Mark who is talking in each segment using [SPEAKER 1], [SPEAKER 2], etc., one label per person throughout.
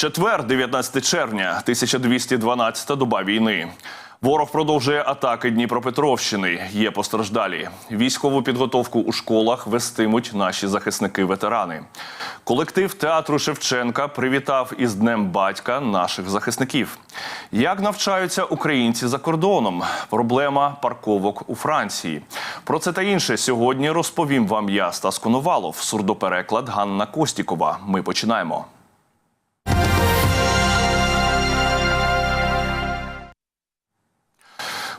[SPEAKER 1] Четвер, 19 червня, 1212 доба війни. Ворог продовжує атаки Дніпропетровщини. Є постраждалі. Військову підготовку у школах вестимуть наші захисники-ветерани. Колектив театру Шевченка привітав із Днем батька наших захисників. Як навчаються українці за кордоном? Проблема парковок у Франції. Про це та інше сьогодні розповім вам я, Стас Коновалов, сурдопереклад Ганна Костікова. Ми починаємо.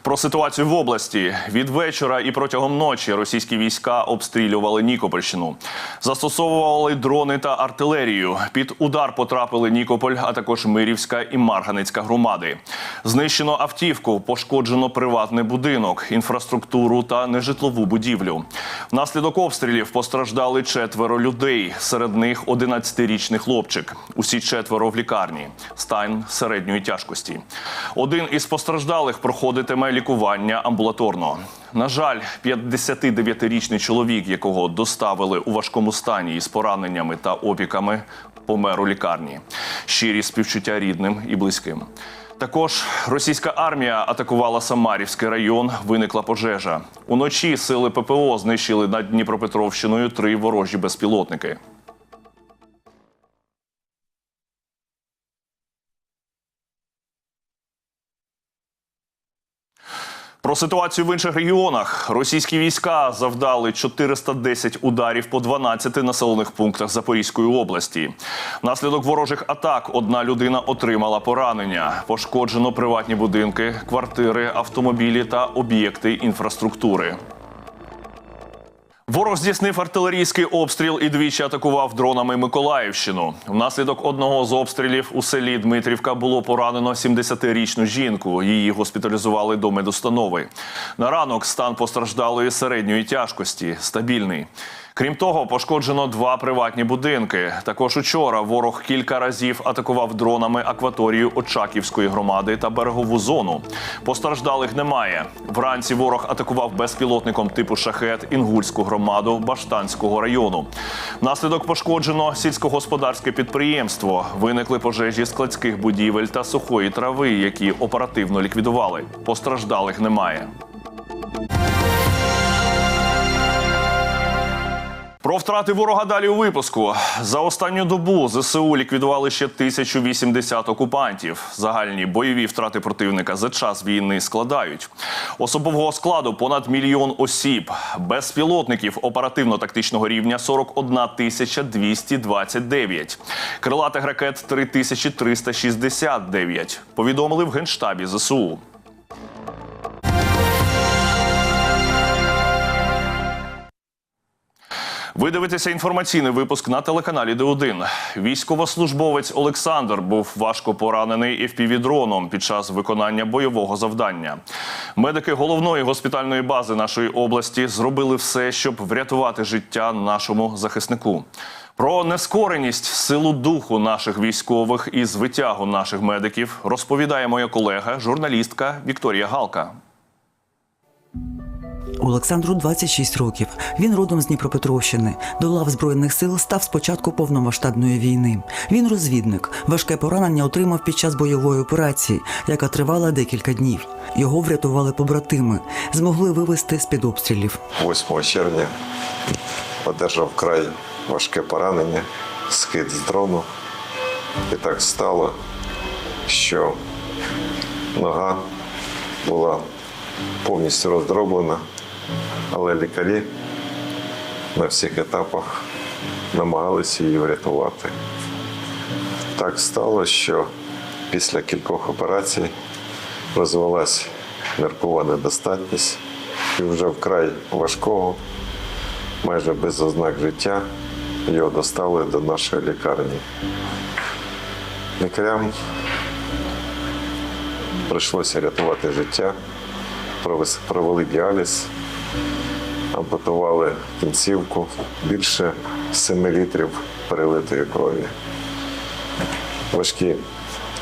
[SPEAKER 1] Про ситуацію в області від вечора і протягом ночі російські війська обстрілювали Нікопольщину, застосовували дрони та артилерію. Під удар потрапили Нікополь, а також Мирівська і Марганецька громади. Знищено автівку, пошкоджено приватний будинок, інфраструктуру та нежитлову будівлю. Внаслідок обстрілів постраждали четверо людей. Серед них 11-річний хлопчик. Усі четверо в лікарні. Стан середньої тяжкості. Один із постраждалих проходитиме лікування амбулаторно. На жаль, 59-річний чоловік, якого доставили у важкому стані із пораненнями та опіками, помер у лікарні. Щирі співчуття рідним і близьким. Також російська армія атакувала Самарівський район. Виникла пожежа. Уночі сили ППО знищили над Дніпропетровщиною три ворожі безпілотники. Про ситуацію в інших регіонах російські війська завдали 410 ударів по 12 населених пунктах Запорізької області. Внаслідок ворожих атак одна людина отримала поранення. Пошкоджено приватні будинки, квартири, автомобілі та об'єкти інфраструктури. Ворог здійснив артилерійський обстріл і двічі атакував дронами Миколаївщину. Внаслідок одного з обстрілів у селі Дмитрівка було поранено 70-річну жінку. Її госпіталізували до медустанови. На ранок стан постраждалої середньої тяжкості стабільний. Крім того, пошкоджено два приватні будинки. Також учора ворог кілька разів атакував дронами акваторію Очаківської громади та берегову зону. Постраждалих немає. Вранці ворог атакував безпілотником типу шахет інгульську громаду Баштанського району. Внаслідок пошкоджено сільськогосподарське підприємство. Виникли пожежі складських будівель та сухої трави, які оперативно ліквідували. Постраждалих немає. Про втрати ворога далі у випуску. За останню добу ЗСУ ліквідували ще 1080 окупантів. Загальні бойові втрати противника за час війни складають. Особового складу понад мільйон осіб. Безпілотників оперативно-тактичного рівня 41 тисяча 229. Крилатих ракет 3369. Повідомили в Генштабі ЗСУ. Ви дивитеся інформаційний випуск на телеканалі Д1. Військовослужбовець Олександр був важко поранений FPV-дроном під час виконання бойового завдання. Медики головної госпітальної бази нашої області зробили все, щоб врятувати життя нашому захиснику. Про нескореність, силу духу наших військових і звитягу наших медиків розповідає моя колега, журналістка Вікторія Галка.
[SPEAKER 2] Олександру 26 років. Він родом з Дніпропетровщини. До лав збройних сил став спочатку повномасштабної війни. Він розвідник. Важке поранення отримав під час бойової операції, яка тривала декілька днів. Його врятували побратими, змогли вивести з під обстрілів.
[SPEAKER 3] 8 червня одержав вкрай важке поранення, скид з дрону. І так стало, що нога була повністю роздроблена, але лікарі на всіх етапах намагалися її врятувати. Так стало, що після кількох операцій розвилась ниркова недостатність і вже вкрай важкого, майже без ознак життя, його достали до нашої лікарні. Лікарям прийшлося рятувати життя, провели діаліз, ампутували кінцівку, більше 7 літрів перелитої крові. Важкі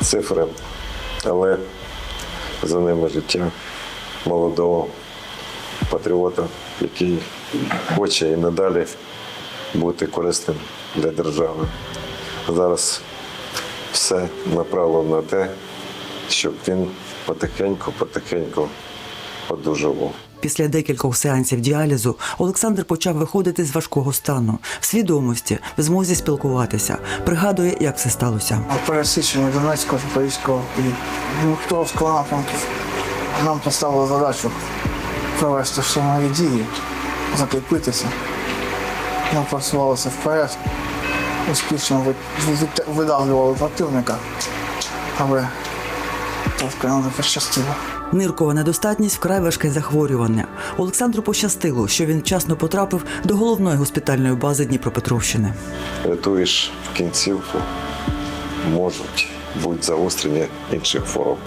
[SPEAKER 3] цифри, але за ними життя молодого патріота, який хоче і надалі бути корисним для держави. Зараз все направлено на те, щоб він потихеньку-потихеньку одужував.
[SPEAKER 2] Після декількох сеансів діалізу Олександр почав виходити з важкого стану, в свідомості, в змозі спілкуватися. Пригадує, як все сталося.
[SPEAKER 4] пересічення Донецького Запорізького і Дніпровського напрямків нам поставили задачу провести штурмові дії, закріпитися. Ми просувалися вперед, успішно ви- ви- видавлювали противника, але трошки нам не пощастило.
[SPEAKER 2] Ниркова недостатність вкрай важке захворювання. Олександру пощастило, що він вчасно потрапив до головної госпітальної бази Дніпропетровщини.
[SPEAKER 3] Рятуєш в кінцівку, можуть бути загострення інших хвороб.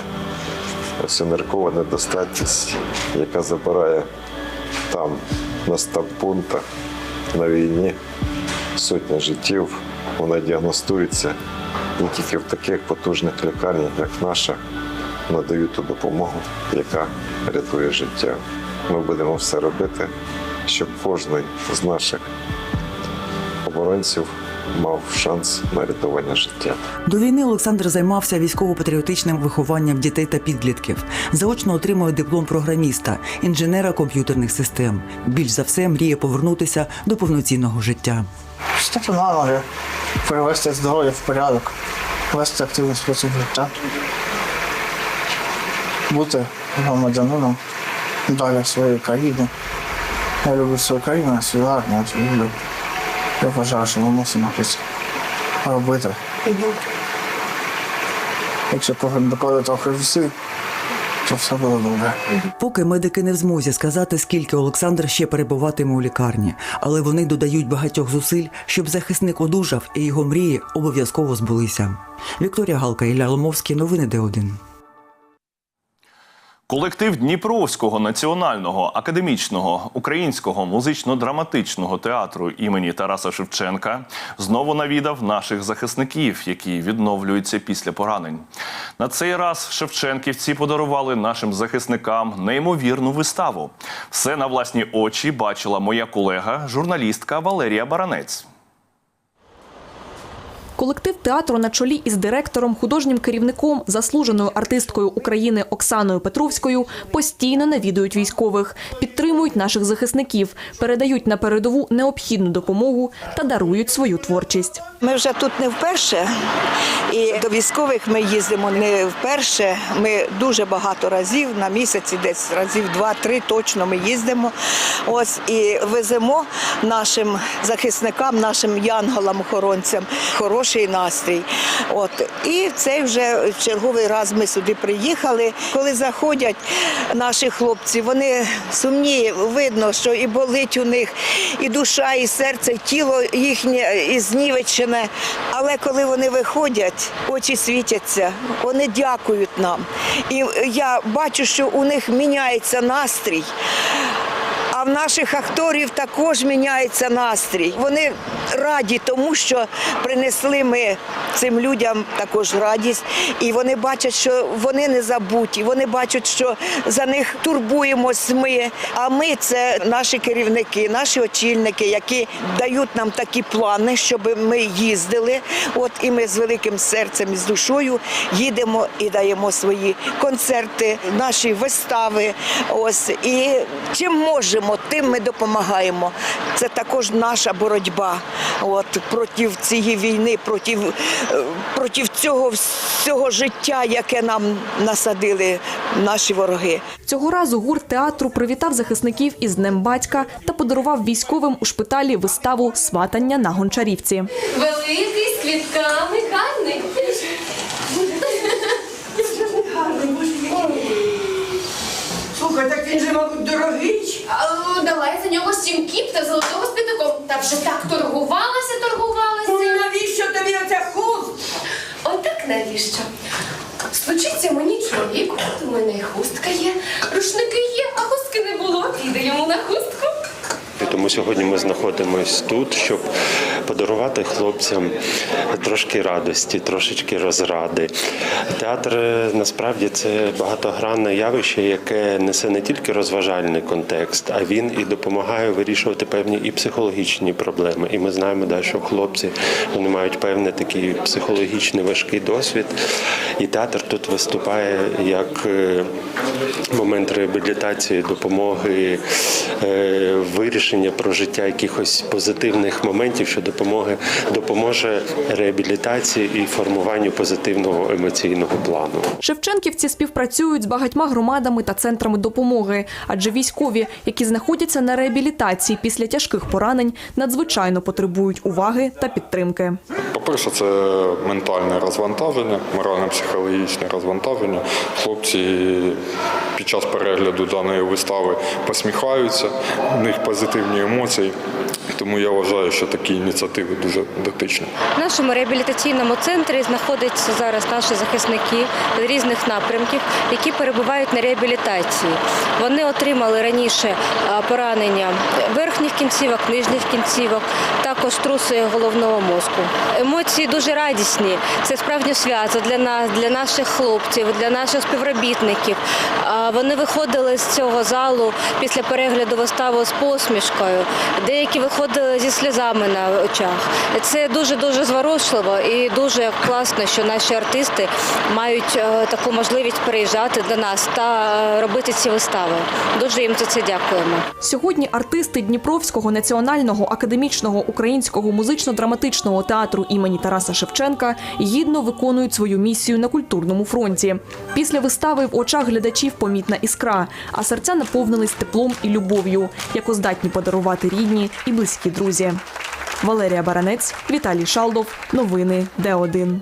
[SPEAKER 3] Ось ниркова недостатність, яка забирає там на стаб-пунктах на війні сотні життів, вона діагностується не тільки в таких потужних лікарнях, як наша, надають ту допомогу, яка рятує життя. Ми будемо все робити, щоб кожен з наших оборонців мав шанс на рятування життя.
[SPEAKER 2] До війни Олександр займався військово-патріотичним вихованням дітей та підлітків. Заочно отримує диплом програміста, інженера комп'ютерних систем. Більш за все мріє повернутися до повноцінного життя.
[SPEAKER 4] Стати на ноги, привести здоров'я в порядок, вести активний спосіб життя, бути громадянином далі своєї країни. Я люблю свою країну, я свою армію, я люблю. Я вважаю, що ми мусимо щось робити. Якщо докладати трохи зусиль, то все буде добре.
[SPEAKER 2] Поки медики не в змозі сказати, скільки Олександр ще перебуватиме у лікарні, але вони додають багатьох зусиль, щоб захисник одужав і його мрії обов'язково збулися. Вікторія Галка Ілля Ломовський. Новини Д1.
[SPEAKER 1] Колектив Дніпровського національного академічного українського музично-драматичного театру імені Тараса Шевченка знову навідав наших захисників, які відновлюються після поранень. На цей раз шевченківці подарували нашим захисникам неймовірну виставу. Все на власні очі бачила моя колега, журналістка Валерія Баранець.
[SPEAKER 5] Колектив театру на чолі із директором, художнім керівником, заслуженою артисткою України Оксаною Петровською постійно навідують військових, підтримують наших захисників, передають на передову необхідну допомогу та дарують свою творчість.
[SPEAKER 6] Ми вже тут не вперше, і до військових ми їздимо не вперше. Ми дуже багато разів на місяці, десь разів два-три точно ми їздимо. Ось і веземо нашим захисникам, нашим янголам-охоронцям хороший настрій. От і цей вже в черговий раз ми сюди приїхали. Коли заходять наші хлопці, вони сумні, видно, що і болить у них, і душа, і серце, і тіло їхнє і знівечене. Але коли вони виходять, очі світяться, вони дякують нам. І я бачу, що у них міняється настрій. А в наших акторів також міняється настрій. Вони раді тому, що принесли ми цим людям також радість, і вони бачать, що вони не забуті. Вони бачать, що за них турбуємось ми. А ми це наші керівники, наші очільники, які дають нам такі плани, щоб ми їздили. От і ми з великим серцем і з душою їдемо і даємо свої концерти, наші вистави. Ось і чим можемо, тим ми допомагаємо. Це також наша боротьба. От проти цієї війни, проти, е, проти цього всього життя, яке нам насадили наші вороги.
[SPEAKER 5] Цього разу гурт театру привітав захисників із Днем батька та подарував військовим у шпиталі виставу Сватання на гончарівці.
[SPEAKER 7] Великий з квітками гарний.
[SPEAKER 8] Слухай, так він же, мабуть, дорогий.
[SPEAKER 7] А, Дала я за нього сім кіп та золотого з п'ятаком. Та вже так торгувалася,
[SPEAKER 8] Ну
[SPEAKER 7] торгувалася.
[SPEAKER 8] навіщо тобі оця хуст?
[SPEAKER 7] Отак навіщо? Случиться мені чоловік, от у мене і хустка є, рушники є, а хустки не було. Піде йому на хустку.
[SPEAKER 9] Тому сьогодні ми знаходимося тут, щоб подарувати хлопцям трошки радості, трошечки розради. Театр е, насправді це багатогранне явище, яке несе не тільки розважальний контекст, а він і допомагає вирішувати певні і психологічні проблеми. І ми знаємо, що хлопці вони мають певний такий психологічний важкий досвід. І театр тут виступає як е, момент реабілітації, допомоги, е, вирішення про життя якихось позитивних моментів, що допомоги допоможе реабілітації і формуванню позитивного емоційного плану.
[SPEAKER 5] Шевченківці співпрацюють з багатьма громадами та центрами допомоги, адже військові, які знаходяться на реабілітації після тяжких поранень, надзвичайно потребують уваги та підтримки.
[SPEAKER 10] По-перше, це ментальне розвантаження, морально-психологічне розвантаження. Хлопці під час перегляду даної вистави посміхаються, у них позитивні емоції. Тому я вважаю, що такі ініціативи дуже дотичні.
[SPEAKER 11] В нашому реабілітаційному центрі знаходяться зараз наші захисники різних напрямків, які перебувають на реабілітації. Вони отримали раніше поранення верхніх кінцівок, нижніх кінцівок, також труси головного мозку. Емоції дуже радісні. Це справжнє свято для нас, для наших хлопців, для наших співробітників. Вони виходили з цього залу після перегляду вистави з посмішкою. Деякі виходили зі сльозами на очах. Це дуже дуже зворушливо і дуже класно, що наші артисти мають е, таку можливість приїжджати до нас та е, робити ці вистави. Дуже їм за це дякуємо.
[SPEAKER 5] Сьогодні артисти Дніпровського національного академічного українського музично-драматичного театру імені Тараса Шевченка гідно виконують свою місію на культурному фронті. Після вистави в очах глядачів помітна іскра, а серця наповнились теплом і любов'ю, яку здатні подарувати рідні і близькі друзі. Валерія Баранець, Віталій Шалдов. Новини Д1.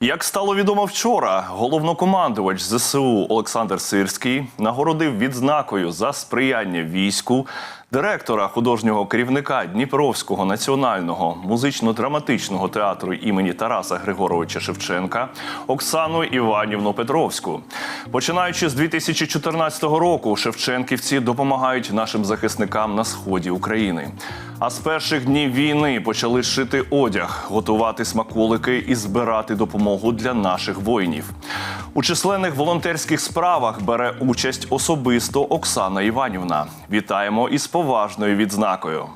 [SPEAKER 1] Як стало відомо вчора, головнокомандувач ЗСУ Олександр Сирський нагородив відзнакою за сприяння війську директора художнього керівника Дніпровського національного музично-драматичного театру імені Тараса Григоровича Шевченка Оксану Іванівну Петровську. Починаючи з 2014 року, Шевченківці допомагають нашим захисникам на сході України. А з перших днів війни почали шити одяг, готувати смаколики і збирати допомогу для наших воїнів. У численних волонтерських справах бере участь особисто Оксана Іванівна. Вітаємо із поважною відзнакою.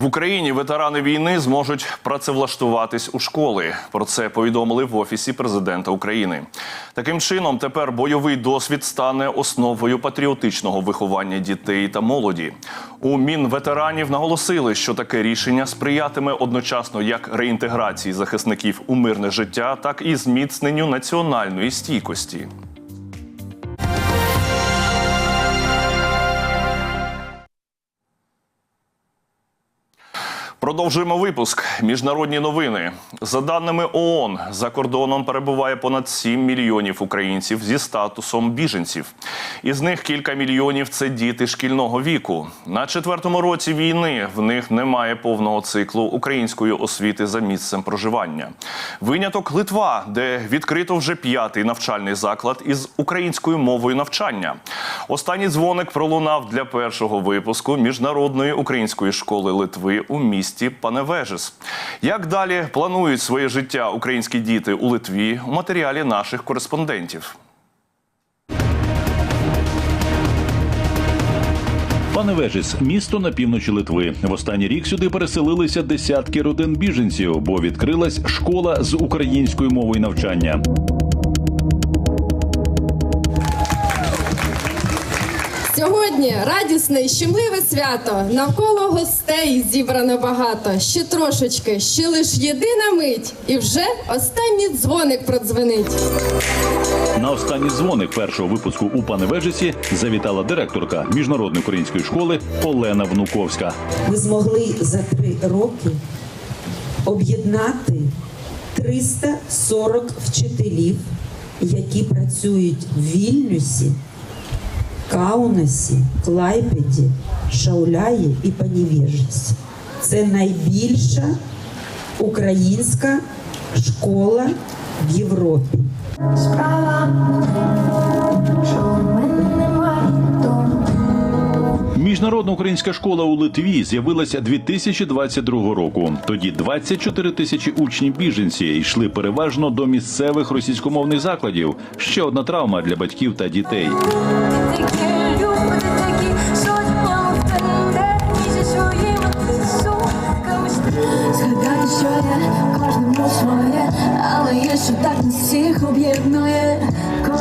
[SPEAKER 1] В Україні ветерани війни зможуть працевлаштуватись у школи. Про це повідомили в офісі президента України. Таким чином, тепер бойовий досвід стане основою патріотичного виховання дітей та молоді. У Мінветеранів наголосили, що таке рішення сприятиме одночасно як реінтеграції захисників у мирне життя, так і зміцненню національної стійкості. Продовжуємо випуск. Міжнародні новини. За даними ООН, за кордоном перебуває понад 7 мільйонів українців зі статусом біженців. Із них кілька мільйонів це діти шкільного віку. На четвертому році війни в них немає повного циклу української освіти за місцем проживання. Виняток Литва, де відкрито вже п'ятий навчальний заклад із українською мовою навчання. Останній дзвоник пролунав для першого випуску міжнародної української школи Литви у місті Паневежис. Як далі планують своє життя українські діти у Литві у матеріалі наших кореспондентів?
[SPEAKER 12] Паневежис – місто на півночі Литви. В останній рік сюди переселилися десятки родин біженців, бо відкрилась школа з українською мовою навчання.
[SPEAKER 13] Сьогодні радісне і щемливе свято. Навколо гостей зібрано багато. Ще трошечки, ще лиш єдина мить, і вже останній дзвоник продзвенить.
[SPEAKER 12] На останній дзвоник першого випуску у Паневежисі завітала директорка міжнародної української школи Олена Внуковська.
[SPEAKER 14] Ми змогли за три роки об'єднати 340 вчителів, які працюють в Вільнюсі, Каунасі, Клайпеді, Шауляї і Панівежці. Це найбільша українська школа в Європі.
[SPEAKER 12] Між Міжнародна українська школа у Литві з'явилася 2022 року. Тоді 24 тисячі учнів біженці йшли переважно до місцевих російськомовних закладів. Ще одна травма для батьків та дітей.
[SPEAKER 15] Згадаю, що я кожному своє, але є що так нас всіх об'єднує.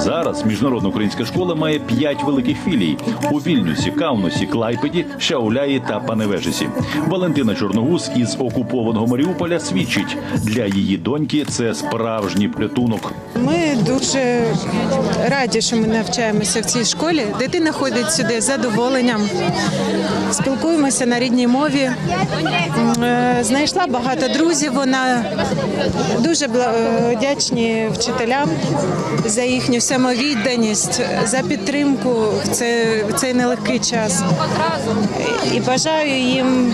[SPEAKER 12] Зараз міжнародна українська школа має п'ять великих філій у Вільнюсі, Каунасі, Клайпеді, Шауляї та Паневежесі. Валентина Чорногуз із окупованого Маріуполя свідчить для її доньки це справжній порятунок.
[SPEAKER 16] Ми дуже раді, що ми навчаємося в цій школі. Дитина ходить сюди з задоволенням. Спілкуємося на рідній мові. Е, Знайшла багато друзів. Вона дуже е, вдячні вчителям за їхню самовідданість, за підтримку в цей, в цей нелегкий час. І бажаю їм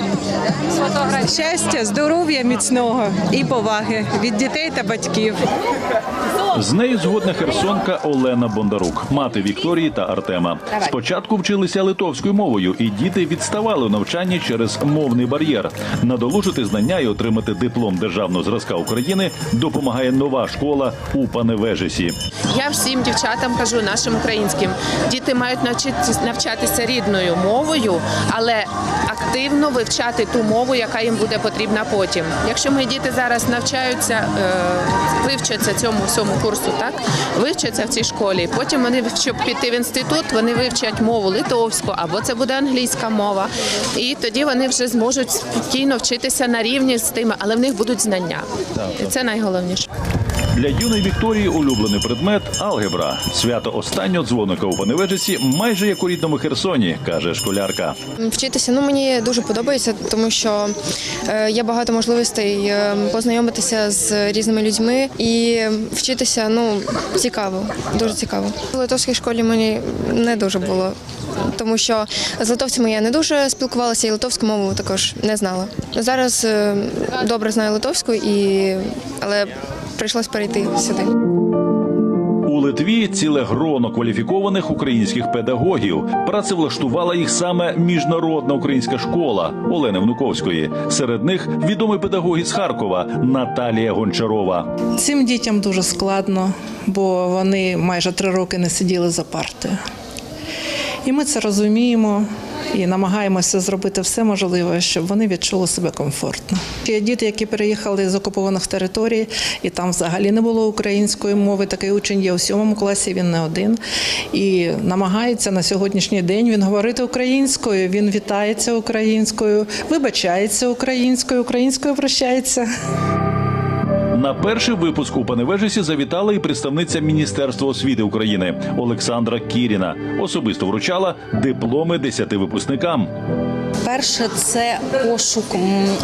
[SPEAKER 16] щастя, здоров'я міцного і поваги від дітей та батьків.
[SPEAKER 12] З нею згодна херсонка Олена Бондарук, мати Вікторії та Артема. Спочатку вчилися литовською мовою, і діти відставали у навчанні через мовний бар'єр. Надолужити знання і отримати диплом державного зразка України допомагає нова школа у Паневежесі.
[SPEAKER 17] Я всім дівчатам кажу нашим українським, діти мають навчатися рідною мовою, але активно вивчати ту мову, яка їм буде потрібна потім. Якщо мої діти зараз навчаються, е, вивчаться цьому всьому курсу, так вивчаться в цій школі. Потім вони, щоб піти в інститут, вони вивчать мову литовську або це буде англійська мова. І тоді вони вже зможуть спокійно вчитися на рівні з тими, але в них будуть знання. І це найголовніше.
[SPEAKER 12] Для юної Вікторії улюблений предмет алгебра. Свято останнього дзвоника у Паневежесі майже як у рідному Херсоні, каже школярка.
[SPEAKER 18] Вчитися ну мені дуже подобається, тому що е, є багато можливостей е, познайомитися з різними людьми і вчитися ну цікаво, дуже цікаво. В литовській школі мені не дуже було, тому що з литовцями я не дуже спілкувалася, і литовську мову також не знала. Зараз е, добре знаю литовську, і але прийшлось перейти сюди.
[SPEAKER 12] У Литві ціле гроно кваліфікованих українських педагогів працевлаштувала їх саме міжнародна українська школа Олени Внуковської. Серед них відомий педагог із Харкова Наталія Гончарова.
[SPEAKER 19] Цим дітям дуже складно, бо вони майже три роки не сиділи за партою. І ми це розуміємо і намагаємося зробити все можливе, щоб вони відчули себе комфортно. Є діти, які переїхали з окупованих територій, і там взагалі не було української мови. Такий учень є у сьомому класі, він не один. І намагається на сьогоднішній день він говорити українською, він вітається українською, вибачається українською, українською прощається.
[SPEAKER 12] На перший випуск у Паневежесі завітала і представниця Міністерства освіти України Олександра Кіріна. Особисто вручала дипломи десяти випускникам.
[SPEAKER 20] Перше це пошук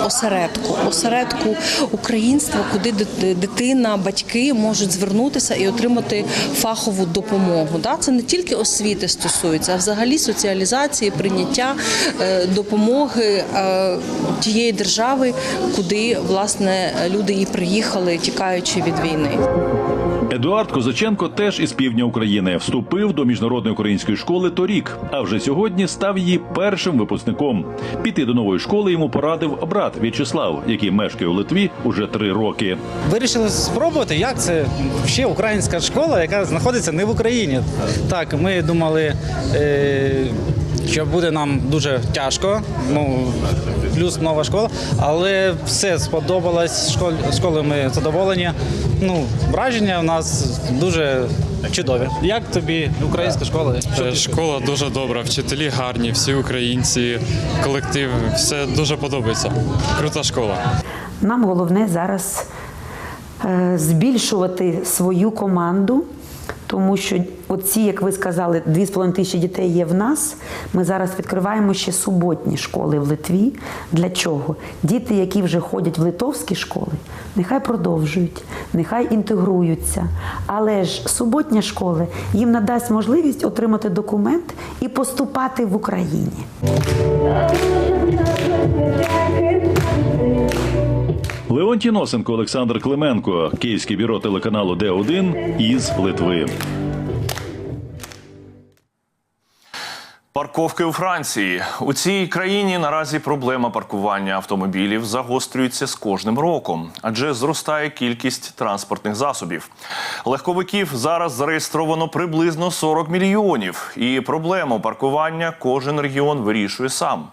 [SPEAKER 20] осередку, осередку українства, куди дитина, батьки можуть звернутися і отримати фахову допомогу. Це не тільки освіти стосується, а взагалі соціалізації, прийняття е, допомоги е, тієї держави, куди власне люди і приїхали, тікаючи від війни.
[SPEAKER 12] Едуард Козаченко теж із півдня України вступив до міжнародної української школи торік, а вже сьогодні став її першим випускником. Піти до нової школи йому порадив брат В'ячеслав, який мешкає у Литві уже три роки.
[SPEAKER 21] Вирішили спробувати, як це ще українська школа, яка знаходиться не в Україні. Так, ми думали, е, що буде нам дуже тяжко. Ну, плюс нова школа, але все сподобалось. Школь, школи ми задоволені. Ну, враження в нас дуже чудові. Як тобі українська школа?
[SPEAKER 22] Е, Школа дуже добра, вчителі гарні, всі українці, колектив, все дуже подобається. Крута школа.
[SPEAKER 23] Нам головне зараз е, збільшувати свою команду, тому що оці, як ви сказали, 2,5 тисячі дітей є в нас. Ми зараз відкриваємо ще суботні школи в Литві. Для чого? Діти, які вже ходять в литовські школи, нехай продовжують, нехай інтегруються. Але ж суботня школа їм надасть можливість отримати документ і поступати в Україні.
[SPEAKER 12] Леонтій Носенко, Олександр Клименко, Київське бюро телеканалу Д1 із Литви.
[SPEAKER 1] Парковки у Франції у цій країні наразі проблема паркування автомобілів загострюється з кожним роком, адже зростає кількість транспортних засобів. Легковиків зараз зареєстровано приблизно 40 мільйонів, і проблему паркування кожен регіон вирішує сам.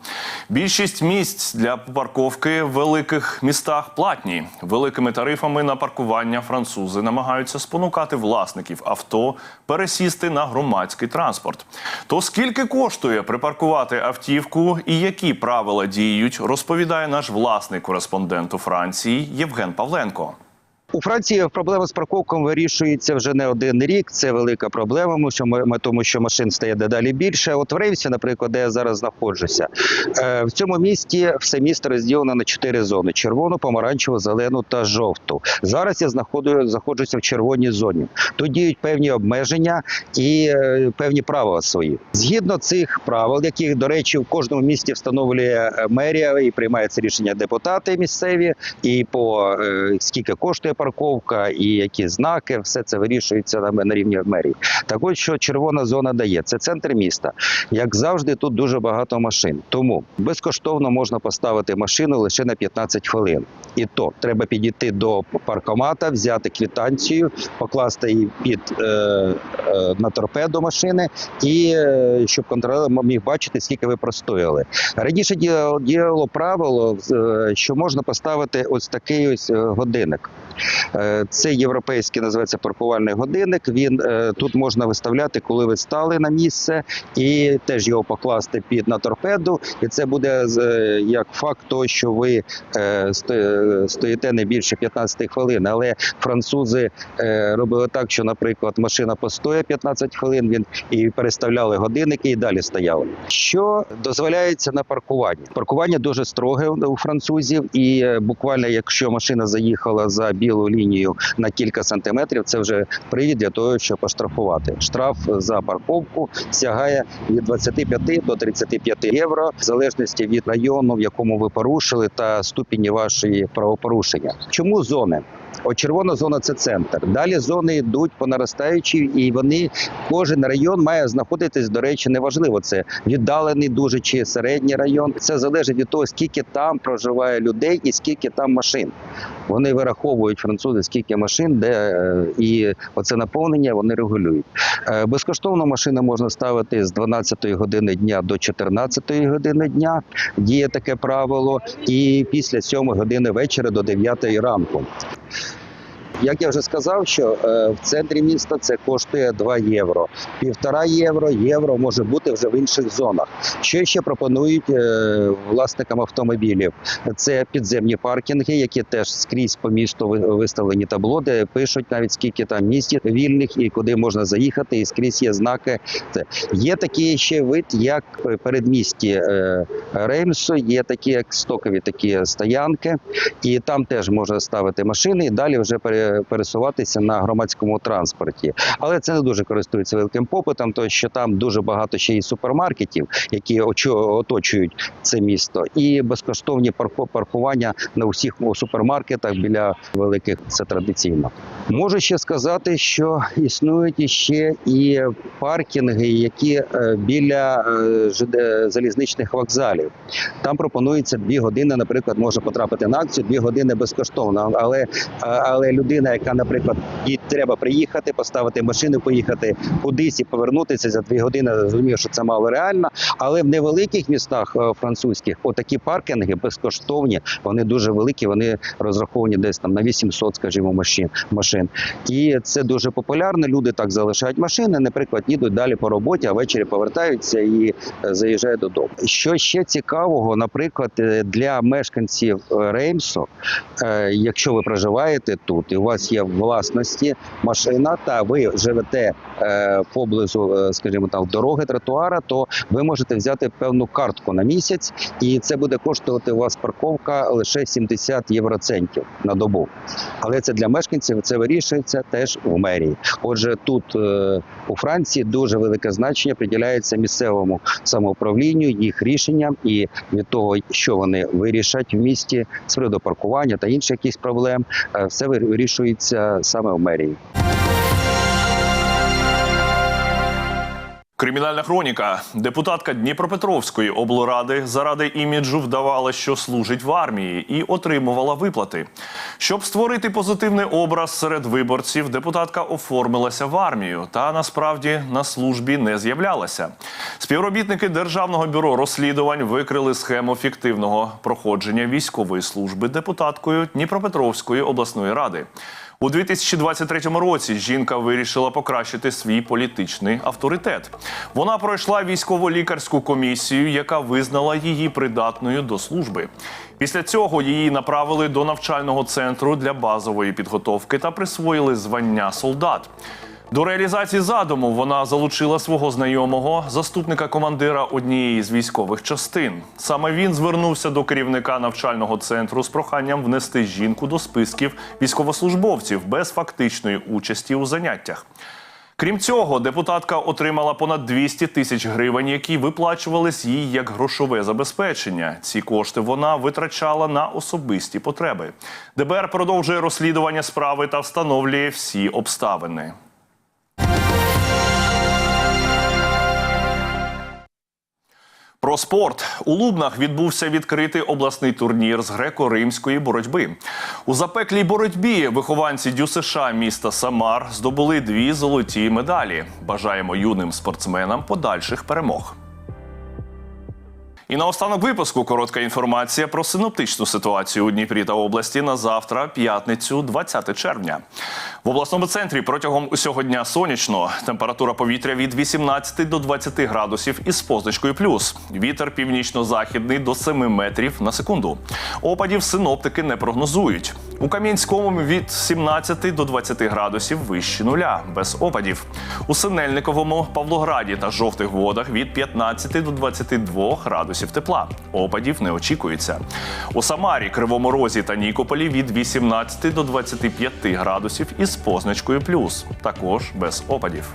[SPEAKER 1] Більшість місць для парковки в великих містах платні. Великими тарифами на паркування французи намагаються спонукати власників авто пересісти на громадський транспорт. То скільки коштує припаркувати автівку і які правила діють, розповідає наш власний кореспондент у Франції Євген Павленко.
[SPEAKER 24] У Франції проблема з парковком вирішується вже не один рік. Це велика проблема, що ми тому, що машин стає дедалі більше. От в Рейвсі, наприклад, де я зараз знаходжуся, е, в цьому місті все місто розділено на чотири зони: червону, помаранчеву, зелену та жовту. Зараз я знаходжу, знаходжуся в червоній зоні. Тут діють певні обмеження і е, певні правила свої. Згідно цих правил, яких, до речі, в кожному місті встановлює е, мерія і приймається рішення депутати місцеві, і по скільки коштує парковка, і які знаки, все це вирішується на, на рівні мерії. Так от, що червона зона дає, це центр міста. Як завжди, тут дуже багато машин. Тому безкоштовно можна поставити машину лише на 15 хвилин. І то треба підійти до паркомата, взяти квитанцію, покласти її під е, е, на торпеду машини, і е, щоб контролер міг бачити, скільки ви простояли. Раніше діяло правило, е, що можна поставити ось такий ось е, годинник. Е, Це європейський називається паркувальний годинник. Він е, тут можна виставляти, коли ви стали на місце, і теж його покласти під на торпеду. І це буде е, як факт того, що ви стоїте не більше 15 хвилин. Але французи робили так, що, наприклад, машина постоє 15 хвилин. Він і переставляли годинники і далі стояли. Що дозволяється на паркуванні? Паркування дуже строге у французів, і буквально, якщо машина заїхала за білу лінію на кілька сантиметрів, це вже привід для того, щоб оштрафувати. Штраф за парковку сягає від 25 до 35 євро, в залежності від району, в якому ви порушили, та ступені вашої правопорушення. Чому зони? Червона зона це центр. Далі зони йдуть по наростаючій, і вони кожен район має знаходитись. До речі, неважливо це віддалений дуже чи середній район. Це залежить від того, скільки там проживає людей і скільки там машин. Вони вираховують французи, скільки машин, де е, і оце наповнення вони регулюють. Е, Безкоштовно машини можна ставити з 12 години дня до 14 години дня. Діє таке правило, і після 7 години вечора до 9 ранку. Як я вже сказав, що е, в центрі міста це коштує 2 євро. Півтора євро, євро може бути вже в інших зонах. Що ще пропонують е, власникам автомобілів? Це підземні паркінги, які теж скрізь по місту виставлені табло, де пишуть навіть скільки там місць вільних і куди можна заїхати, і скрізь є знаки. Є такий ще вид, як передмісті е, Реймсу, є такі як стокові такі стоянки, і там теж можна ставити машини і далі вже пере- пересуватися на громадському транспорті. Але це не дуже користується великим попитом, тому що там дуже багато ще і супермаркетів, які оточують це місто, і безкоштовні паркування на усіх супермаркетах біля великих це традиційно. Можу ще сказати, що існують іще і паркінги, які е, біля е, залізничних вокзалів. Там пропонується дві години, наприклад, може потрапити на акцію, дві години безкоштовно. Але, але людина, яка, наприклад, їй треба приїхати, поставити машину, поїхати кудись і повернутися за дві години, розумію, що це мало реально. Але в невеликих містах е, французьких отакі паркінги безкоштовні, вони дуже великі, вони розраховані десь там на 800, скажімо, машин. машин. І це дуже популярно. Люди так залишають машини, наприклад, їдуть далі по роботі, а ввечері повертаються і е, заїжджають додому. Що ще цікавого, наприклад, е, для мешканців Реймсу, якщо ви проживаєте тут і у вас є в власності машина, та ви живете е, поблизу, е, скажімо там, дороги, тротуара, то ви можете взяти певну картку на місяць, і це буде коштувати у вас парковка лише 70 євроцентів на добу. Але це для мешканців це вирішується теж в мерії. Отже, тут е, у Франції дуже велике значення приділяється місцевому самоуправлінню, їх рішенням і від того, що вони вирішать в місті з приводу паркування та інших якихось проблем, е, все вирішується саме в мерії.
[SPEAKER 1] Кримінальна хроніка. Депутатка Дніпропетровської облради заради іміджу вдавала, що служить в армії, і отримувала виплати. Щоб створити позитивний образ серед виборців, депутатка оформилася в армію та насправді на службі не з'являлася. Співробітники Державного бюро розслідувань викрили схему фіктивного проходження військової служби депутаткою Дніпропетровської обласної ради. У 2023 році жінка вирішила покращити свій політичний авторитет. Вона пройшла військово-лікарську комісію, яка визнала її придатною до служби. Після цього її направили до навчального центру для базової підготовки та присвоїли звання солдат. До реалізації задуму вона залучила свого знайомого, заступника командира однієї з військових частин. Саме він звернувся до керівника навчального центру з проханням внести жінку до списків військовослужбовців без фактичної участі у заняттях. Крім цього, депутатка отримала понад 200 тисяч гривень, які виплачувались їй як грошове забезпечення. Ці кошти вона витрачала на особисті потреби. ДБР продовжує розслідування справи та встановлює всі обставини. Про спорт у Лубнах відбувся відкритий обласний турнір з греко-римської боротьби. У запеклій боротьбі вихованці ДЮСШ міста Самар здобули дві золоті медалі. Бажаємо юним спортсменам подальших перемог. І наостанок випуску коротка інформація про синоптичну ситуацію у Дніпрі та області на завтра, п'ятницю, 20 червня. В обласному центрі протягом усього дня сонячно. Температура повітря від 18 до 20 градусів із позначкою плюс. Вітер північно-західний до 7 метрів на секунду. Опадів синоптики не прогнозують. У Кам'янському від 17 до 20 градусів вище нуля, без опадів. У Синельниковому, Павлограді та жовтих водах від 15 до 22 градусів тепла. Опадів не очікується. У Самарі, Кривому Розі та Нікополі від 18 до 25 градусів із позначкою плюс. Також без опадів.